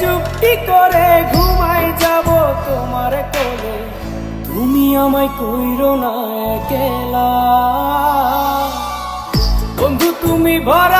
চুপটি করে ঘুমাই যাব তোমার কোলে। তুমি আমায় কইরো না কেলা বন্ধু তুমি ভরা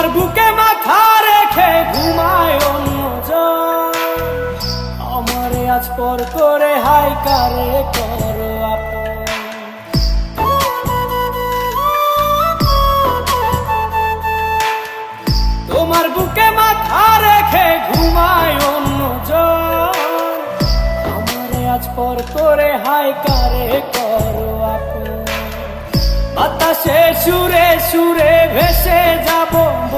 তোমার বুকে মাথা রেখে ঘুমায় অন্যজন। আমারে আজ পর করে হাই কারে করো তোমার বুকে মাথা রেখে ঘুমায় অন্যজন। আমারে আজ পর করে হাই কারে করো আপন। বাতাসে সুরে সুরে ভেসে